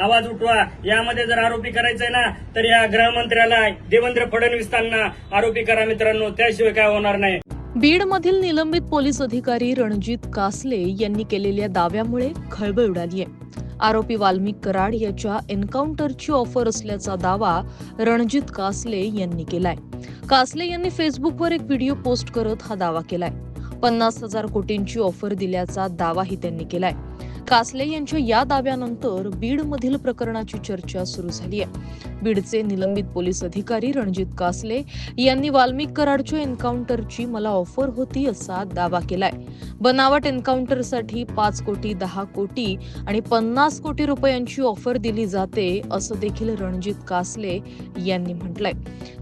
आवाज उठवा. यामध्ये जर आरोपी करायचंय ना तर या गृहमंत्र्याला देवेंद्र फडणवीसांना आरोपी करा मित्रांनो. त्याशिवाय काय होणार नाही. बीडमधील निलंबित पोलीस अधिकारी रणजित कासले यांनी केलेल्या दाव्यामुळे खळबळ उडाली आहे. आरोपी वाल्मिक कराड याच्या एन्काउंटरची ऑफर असल्याचा दावा रणजित कासले यांनी केलाय. कासले यांनी फेसबुकवर एक व्हिडिओ पोस्ट करत हा दावा केलाय. पन्नास हजार कोटींची ऑफर दिल्याचा दावाही त्यांनी केलाय. कासले यांच्या या दाव्यानंतर बीडमधील प्रकरणाची चर्चा सुरू झाली आहे. बीडचे निलंबित पोलीस अधिकारी रणजित कासले यांनी वाल्मिक कराडच्या एन्काउंटरची मला ऑफर होती असा दावा केलाय. बनावट एन्काउंटरसाठी पाच कोटी दहा कोटी आणि पन्नास कोटी रुपयांची ऑफर दिली जाते असं देखील रणजित कासले यांनी म्हटलंय.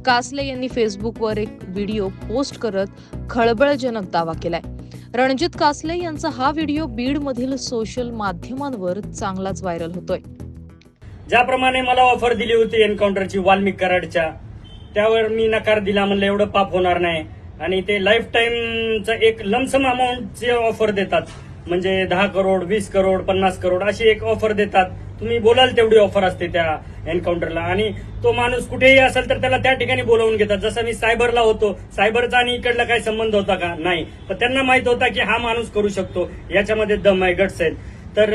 कासले यांनी फेसबुकवर एक व्हिडिओ पोस्ट करत खळबळजनक दावा केलाय. रणजित कासले यांचा हा व्हिडिओ बीडमधील सोशल माध्यमांवर चांगलाच व्हायरल होतोय. ज्याप्रमाणे मला ऑफर दिली होती एन्काउंटरची वाल्मिक कराडच्या त्यावर मी नकार दिला म्हणलं एवढं पाप होणार नाही. आणि ते लाईफ टाईमचा एक लमसम अमाऊंटची ऑफर देतात. म्हणजे दहा करोड वीस करोड पन्नास करोड अशी एक ऑफर देतात. तुम्ही बोलाल तेवढी ऑफर असते त्या एन्काउंटरला आणि तो माणूस कुठेही असेल तर त्याला त्या ठिकाणी बोलावून घेतात. जसं मी सायबरला होतो. सायबरचा आणि इकडला काही संबंध होता का? नाही. पण त्यांना माहीत होता की हा माणूस करू शकतो. याच्यामध्ये दम आहे गट्स आहेत. तर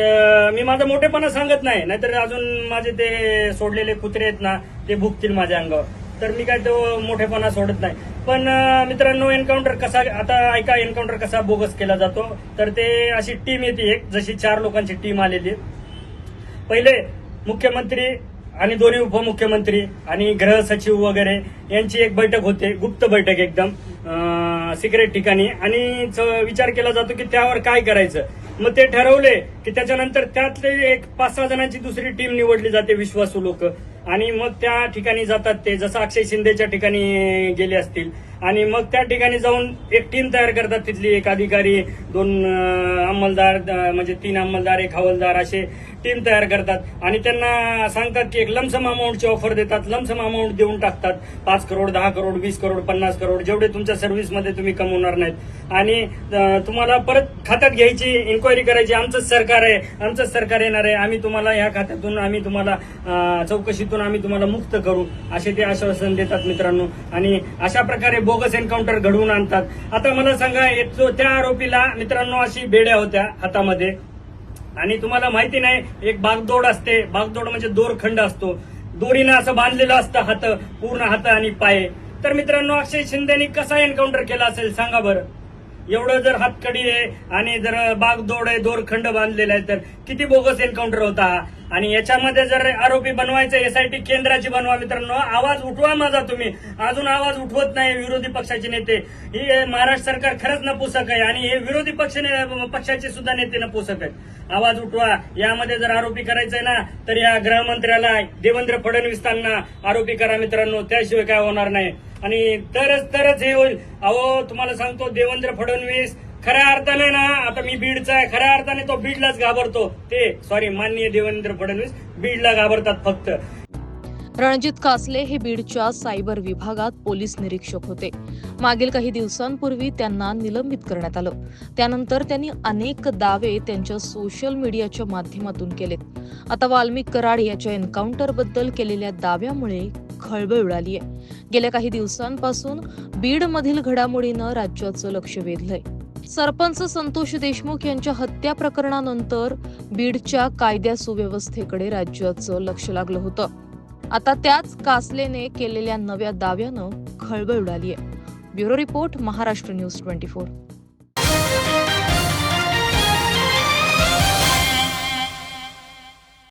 मी माझा मोठेपणा सांगत नाही. नाहीतर अजून माझे ते सोडलेले कुत्रे आहेत ना ते भुकतील माझ्या अंगावर. तर मी काय तो मोठेपणा सोडत नाही. पण मित्रांनो एन्काउंटर कसा आता ऐका एन्काउंटर कसा बोगस केला जातो? तर ते अशी टीम येते एक जशी चार लोकांची टीम आलेली आहे. पहिले मुख्यमंत्री आणि दोन्ही उपमुख्यमंत्री आणि गृह सचिव वगैरे यांची एक बैठक होते गुप्त बैठक एकदम सिक्रेट ठिकाणी. आणि विचार केला जातो की त्यावर काय करायचं? मग ते ठरवले की त्याच्यानंतर त्यातले एक पाच सहा जणांची दुसरी टीम निवडली जाते विश्वासू लोक. आणि मग त्या ठिकाणी जातात ते जसं अक्षय शिंदेच्या ठिकाणी गेले असतील. आणि मग त्या ठिकाणी जाऊन एक टीम तयार करतात तिथली एक अधिकारी दोन अंमलदार म्हणजे तीन अंमलदार एक हवालदार असे टीम तयार करतात. आणि त्यांना सांगतात की एक लमसम अमाऊंटची ऑफर देतात. लमसम अमाऊंट देऊन टाकतात. पाच करोड दहा करोड वीस करोड पन्नास करोड जेवढे तुमच्या सर्व्हिसमध्ये तुम्ही कमवणार नाहीत. आणि तुम्हाला परत खात्यात घ्यायची इन्क्वायरी करायची आमचंच सरकार आहे आमचंच सरकार येणार आहे आम्ही तुम्हाला या खात्यातून आम्ही तुम्हाला चौकशीतून चौकशीतून आम्ही तुम्हाला मुक्त करू असे ते आश्वासन देतात मित्रांनो. आणि अशा प्रकारे बोगस एन्काउंटर घडवून आणतात. आता मला सांगा जो त्या आरोपीला मित्रांनो अशी बेड्या होत्या हातामध्ये. आणि तुम्हाला माहिती नाही एक बागदोड असते. बागदोड म्हणजे दोरखंड असतो. दोरीनं असं बांधलेलं असतं हात पूर्ण हात आणि पाय. तर मित्रांनो अक्षय शिंदेनी कसा एन्काउंटर केला असेल सांगा बरं. एवढं जर हातकडी आहे आणि जर बागदोड आहे दोरखंड बांधलेला आहे तर किती बोगस एन्काउंटर होता? आणि याच्यामध्ये जर आरोपी बनवायचं एसआयटी केंद्राची बनवा मित्रांनो आवाज उठवा माझा तुम्ही. अजून आवाज उठवत नाही विरोधी पक्षाचे नेते. ही महाराष्ट्र सरकार खरंच नपुसक आहे आणि हे विरोधी पक्ष पक्षाचे सुद्धा नेते नपुसक आहेत. आवाज उठवा. यामध्ये जर आरोपी करायचंय ना तर या गृहमंत्र्याला देवेंद्र फडणवीसांना आरोपी करा मित्रांनो. त्याशिवाय काय होणार नाही. आणि तरच तरच हे होईल. अहो तुम्हाला सांगतो देवेंद्र फडणवीस खऱ्या अर्थाने ना आता मी बीडचा आहे खऱ्या अर्थाने तो बीडलाच घाबरतो. ते सॉरी माननीय देवेंद्र फडणवीस बीडला घाबरतात फक्त. रणजित कासले हे बीडच्या सायबर विभागात पोलीस निरीक्षक होते. मागील काही दिवसांपूर्वी त्यांना निलंबित करण्यात आलं. त्यानंतर त्यांनी अनेक दावे त्यांच्या सोशल मीडियाच्या माध्यमातून केलेत. आता वाल्मिक कराड याच्या एन्काउंटरबद्दल केलेल्या दाव्यामुळे खळबळ उडाली आहे गेल्या काही दिवसांपासून बीडमधील घडामोडीनं राज्याचं लक्ष वेधलंय. सरपंच संतोष देशमुख यांच्या हत्या प्रकरणानंतर बीडच्या कायद्या सुव्यवस्थेकडे राज्याचं लक्ष लागलं होतं. आता त्याच कासलेने केलेल्या नव्या दाव्यानं खळबळ उडाली आहे bureau report Maharashtra news twenty four.